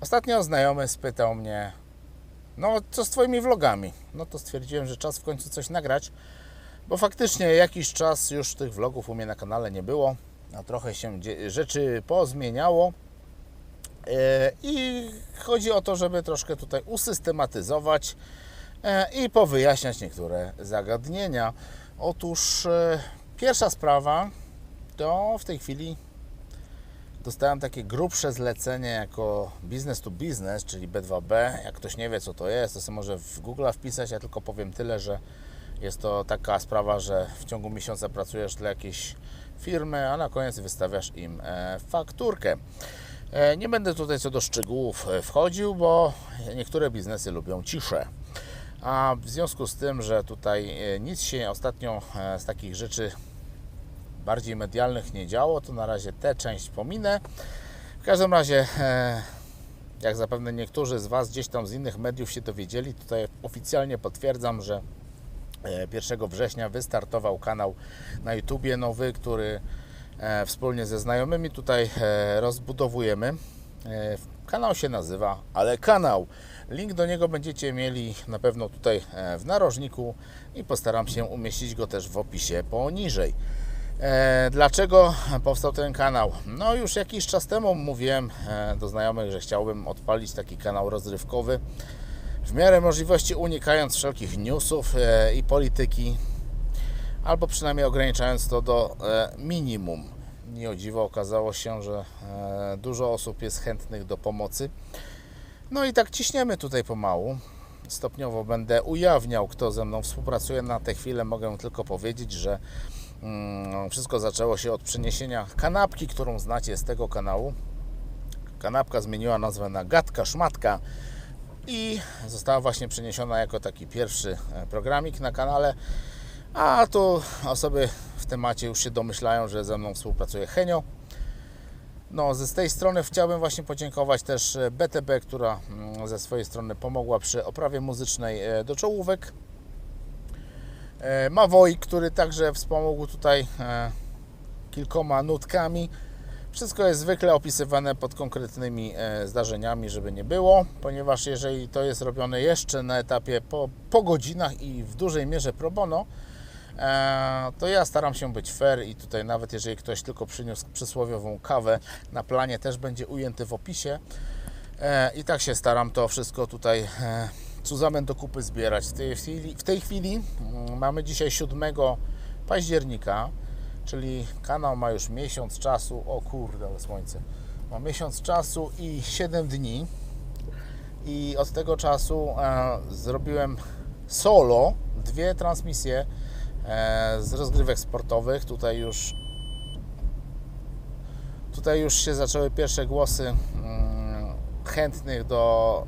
Ostatnio znajomy spytał mnie, no co z Twoimi vlogami? No to stwierdziłem, że czas w końcu coś nagrać, bo faktycznie jakiś czas już tych vlogów u mnie na kanale nie było, a trochę się rzeczy pozmieniało. E, I chodzi o to, żeby troszkę tutaj usystematyzować e, i powyjaśniać niektóre zagadnienia. Otóż e, pierwsza sprawa to w tej chwili dostałem takie grubsze zlecenie jako business to business, czyli B2B. Jak ktoś nie wie, co to jest, to sobie może w Google wpisać. Ja tylko powiem tyle, że jest to taka sprawa, że w ciągu miesiąca pracujesz dla jakiejś firmy, a na koniec wystawiasz im e, fakturkę. E, Nie będę tutaj co do szczegółów e, wchodził, bo niektóre biznesy lubią ciszę. A w związku z tym, że tutaj nic się ostatnio z takich rzeczy bardziej medialnych nie działo, to na razie tę część pominę. W każdym razie, e, jak zapewne niektórzy z Was gdzieś tam z innych mediów się dowiedzieli, tutaj oficjalnie potwierdzam, że e, 1 września wystartował kanał na YouTubie nowy, który e, wspólnie ze znajomymi tutaj e, rozbudowujemy. E, Kanał się nazywa Ale Kanał. Link do niego będziecie mieli na pewno tutaj e, w narożniku i postaram się umieścić go też w opisie poniżej. E, Dlaczego powstał ten kanał? No już jakiś czas temu mówiłem e, do znajomych, że chciałbym odpalić taki kanał rozrywkowy. W miarę możliwości unikając wszelkich newsów e, i polityki, albo przynajmniej ograniczając to do minimum. Nie o dziwo okazało się, że dużo osób jest chętnych do pomocy. No i tak ciśniemy tutaj pomału. Stopniowo będę ujawniał, kto ze mną współpracuje. Na tę chwilę mogę tylko powiedzieć, że wszystko zaczęło się od przeniesienia kanapki, którą znacie z tego kanału. Kanapka zmieniła nazwę na Gatka Szmatka i została właśnie przeniesiona jako taki pierwszy e, programik na kanale. A tu osoby w temacie już się domyślają, że ze mną współpracuje Henio. No, z tej strony chciałbym właśnie podziękować też e, BTB, która mm, ze swojej strony pomogła przy oprawie muzycznej e, do czołówek. E, Mawoi, który także wspomógł tutaj e, kilkoma nutkami. Wszystko jest zwykle opisywane pod konkretnymi e, zdarzeniami, żeby nie było, ponieważ jeżeli to jest robione jeszcze na etapie po, po godzinach i w dużej mierze pro bono, to ja staram się być fair i tutaj nawet jeżeli ktoś tylko przyniósł przysłowiową kawę na planie, też będzie ujęty w opisie. I tak się staram to wszystko tutaj cuzamen do kupy zbierać. W tej chwili, w tej chwili mm, mamy dzisiaj 7 października, czyli kanał ma już miesiąc czasu. O kurde, ale słońce. Ma miesiąc czasu i 7 dni. I od tego czasu e, zrobiłem solo dwie transmisje e, z rozgrywek sportowych. Tutaj już tutaj już się zaczęły pierwsze głosy mm, chętnych do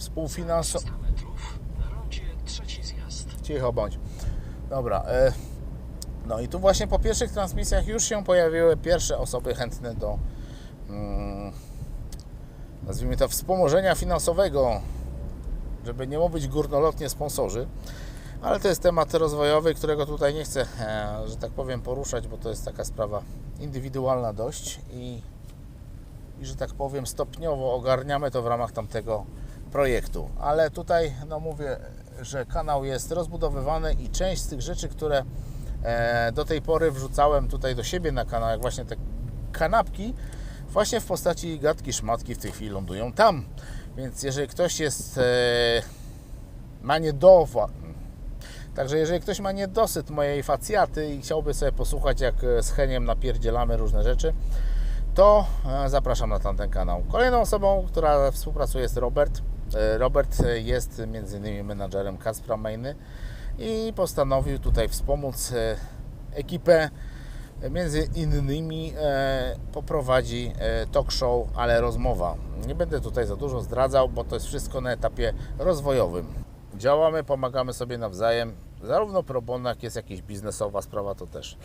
współfinansowania. metrów. Na rondzie trzeci zjazd. Cicho bądź. Dobra. E, no i tu właśnie po pierwszych transmisjach już się pojawiły pierwsze osoby chętne do mm, nazwijmy to wspomożenia finansowego, żeby nie mówić górnolotnie sponsorzy. Ale to jest temat rozwojowy, którego tutaj nie chcę, e, że tak powiem, poruszać, bo to jest taka sprawa indywidualna dość i, i że tak powiem, stopniowo ogarniamy to w ramach tamtego projektu. Ale tutaj, no mówię, że kanał jest rozbudowywany i część z tych rzeczy, które e, do tej pory wrzucałem tutaj do siebie na kanał, jak właśnie te kanapki, właśnie w postaci gadki szmatki w tej chwili lądują tam. Więc jeżeli ktoś jest e, ma niedowa, Także jeżeli ktoś ma niedosyt mojej facjaty i chciałby sobie posłuchać, jak e, z Heniem napierdzielamy różne rzeczy, to zapraszam na tamten kanał. Kolejną osobą, która współpracuje jest Robert. E, Robert jest m.in. menadżerem Kacpra Mainy i postanowił tutaj wspomóc e, ekipę. Między innymi e, poprowadzi talk show, ale rozmowa. Nie będę tutaj za dużo zdradzał, bo to jest wszystko na etapie rozwojowym. Działamy, pomagamy sobie nawzajem, zarówno pro bono, jak jest jakaś biznesowa sprawa, to też.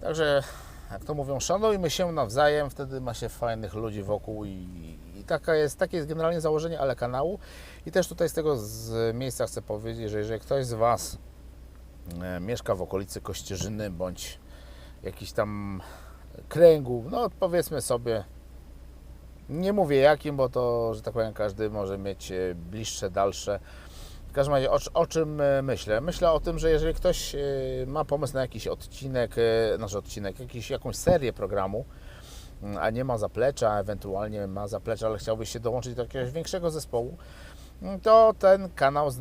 Także, jak to mówią, szanujmy się nawzajem, wtedy ma się fajnych ludzi wokół i taka jest, takie jest generalnie założenie, ale kanału. I też tutaj z tego z miejsca chcę powiedzieć, że jeżeli ktoś z Was e, mieszka w okolicy Kościerzyny bądź jakiś tam kręgu, no powiedzmy sobie Nie mówię jakim, bo to, że tak powiem, każdy może mieć e, bliższe, dalsze. W każdym razie, o, o czym e, myślę? Myślę o tym, że jeżeli ktoś ma pomysł na jakiś odcinek, nasz odcinek, jakiś, jakąś serię programu, a nie ma zaplecza, ewentualnie ma zaplecza, ale chciałby się dołączyć do jakiegoś większego zespołu, mm, to ten kanał z,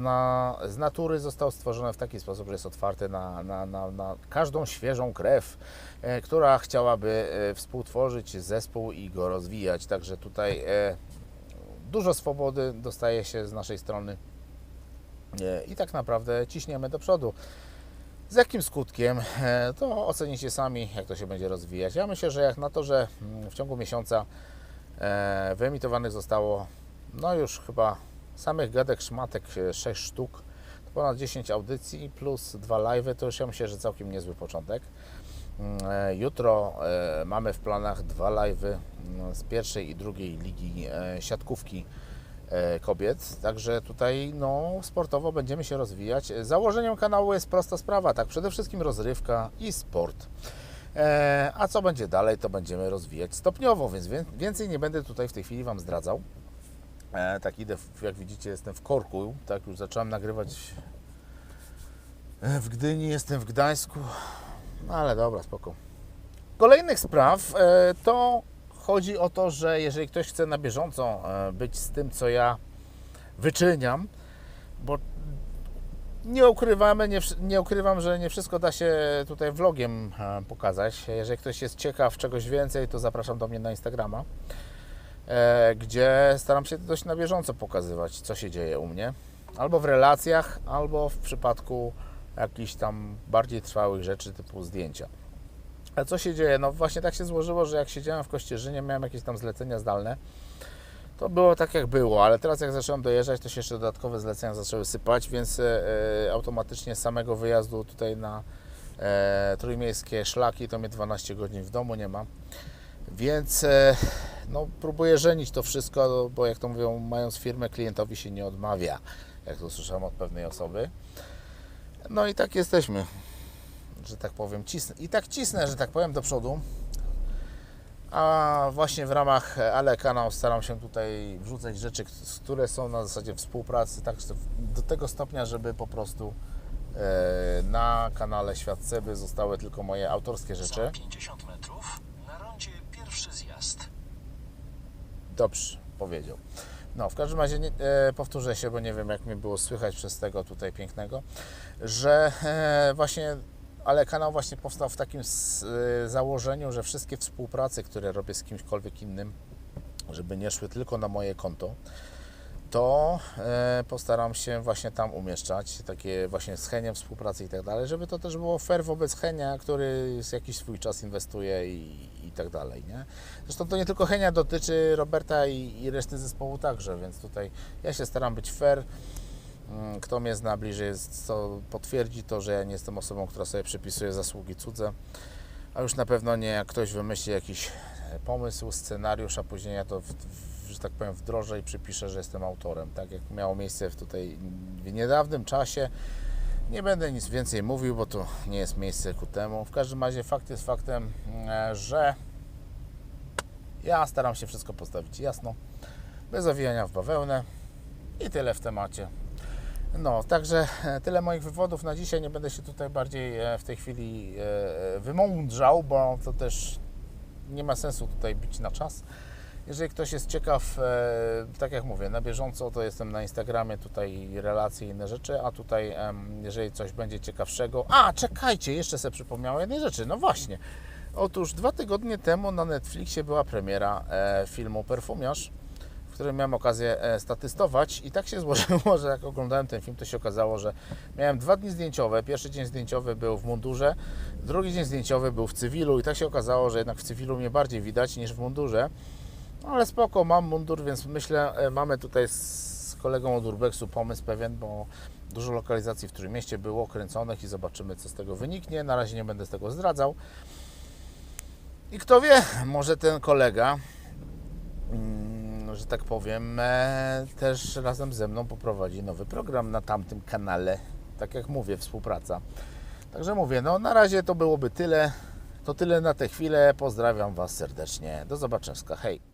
z natury został stworzony w taki sposób, że jest otwarty na, na, na, na każdą świeżą krew, e, która chciałaby e, współtworzyć zespół i go rozwijać. Także tutaj e, dużo swobody dostaje się z naszej strony e, i tak naprawdę ciśniemy do przodu. Z jakim skutkiem, e, to ocenicie sami, jak to się będzie rozwijać. Ja myślę, że jak na to, że mm, w ciągu miesiąca e, wyemitowanych zostało no już chyba samych gadek szmatek 6 sztuk, to ponad 10 audycji plus dwa live'y, to już ja myślę, że całkiem niezły początek. Mm, e, Jutro e, mamy w planach dwa live'y mm, z pierwszej i drugiej ligi e, siatkówki e, kobiet. Także tutaj no, sportowo będziemy się rozwijać. Założeniem kanału jest prosta sprawa, tak, przede wszystkim rozrywka i sport. E, a co będzie dalej, to będziemy rozwijać stopniowo, więc więcej nie będę tutaj w tej chwili Wam zdradzał. E, tak idę, jak widzicie, jestem w korku, tak już zacząłem nagrywać e, w Gdyni, jestem w Gdańsku, no ale dobra, spoko. Kolejnych spraw e, to chodzi o to, że jeżeli ktoś chce na bieżąco e, być z tym, co ja wyczyniam, bo nie ukrywamy, nie, nie ukrywam, że nie wszystko da się tutaj vlogiem e, pokazać. Jeżeli ktoś jest ciekaw czegoś więcej, to zapraszam do mnie na Instagrama, e, gdzie staram się dość na bieżąco pokazywać, co się dzieje u mnie. Albo w relacjach, albo w przypadku jakichś tam bardziej trwałych rzeczy typu zdjęcia. A co się dzieje? No właśnie tak się złożyło, że jak siedziałem w Kościerzynie, miałem jakieś tam zlecenia zdalne. To było tak jak było, ale teraz jak zacząłem dojeżdżać, to się jeszcze dodatkowe zlecenia zaczęły sypać, więc e, e, automatycznie z samego wyjazdu tutaj na e, trójmiejskie szlaki to mnie 12 godzin w domu nie ma. Więc e, no, próbuję żenić to wszystko, bo jak to mówią, mając firmę, klientowi się nie odmawia, jak to usłyszałem od pewnej osoby. No i tak jesteśmy, że tak powiem, cisnę. I tak cisnę, że tak powiem, do przodu. A właśnie w ramach Ale Kanał staram się tutaj wrzucać rzeczy, które są na zasadzie współpracy, tak do tego stopnia, żeby po prostu e, na kanale Świat Ceby zostały tylko moje autorskie rzeczy. Za 50 metrów na rondzie pierwszy zjazd. Dobrze, powiedział. No, w każdym razie nie, e, powtórzę się, bo nie wiem, jak mnie było słychać przez tego tutaj pięknego, że e, właśnie, ale kanał właśnie powstał w takim e, założeniu, że wszystkie współprace, które robię z kimśkolwiek innym, żeby nie szły tylko na moje konto, to e, postaram się właśnie tam umieszczać, takie właśnie z Heniem współpracy i tak dalej, żeby to też było fair wobec Henia, który jakiś swój czas inwestuje i, i tak dalej, nie? Zresztą to nie tylko Henia dotyczy Roberta i, i reszty zespołu także, więc tutaj ja się staram być fair. Mm, Kto mnie zna bliżej, to potwierdzi to, że ja nie jestem osobą, która sobie przypisuje zasługi cudze, a już na pewno nie jak ktoś wymyśli jakiś e, pomysł, scenariusz, a później ja to, w, w, że tak powiem, wdrożę i przypiszę, że jestem autorem. Tak jak miało miejsce w tutaj w niedawnym czasie. Nie będę nic więcej mówił, bo to nie jest miejsce ku temu. W każdym razie fakt jest faktem, e, że ja staram się wszystko postawić jasno, bez owijania w bawełnę i tyle w temacie. No, także e, tyle moich wywodów na dzisiaj. Nie będę się tutaj bardziej e, w tej chwili e, wymądrzał, bo to też nie ma sensu tutaj bić na czas. Jeżeli ktoś jest ciekaw, tak jak mówię, na bieżąco, to jestem na Instagramie, tutaj relacje i inne rzeczy, a tutaj, jeżeli coś będzie ciekawszego. A, czekajcie, jeszcze sobie przypomniałem jednej rzeczy. No właśnie. Otóż dwa tygodnie temu na Netflixie była premiera filmu Perfumiarz, którym miałem okazję e, statystować i tak się złożyło, że jak oglądałem ten film, to się okazało, że miałem dwa dni zdjęciowe. Pierwszy dzień zdjęciowy był w mundurze, drugi dzień zdjęciowy był w cywilu i tak się okazało, że jednak w cywilu mnie bardziej widać niż w mundurze. No, ale spoko, mam mundur, więc myślę, e, mamy tutaj z kolegą od Urbexu pomysł pewien, bo dużo lokalizacji w którym mieście było kręconych i zobaczymy, co z tego wyniknie. Na razie nie będę z tego zdradzał. I kto wie, może ten kolega, że tak powiem, e, też razem ze mną poprowadzi nowy program na tamtym kanale. Tak jak mówię, współpraca. Także mówię, no na razie to byłoby tyle. To tyle na tę chwilę. Pozdrawiam Was serdecznie. Do zobaczenia. Hej.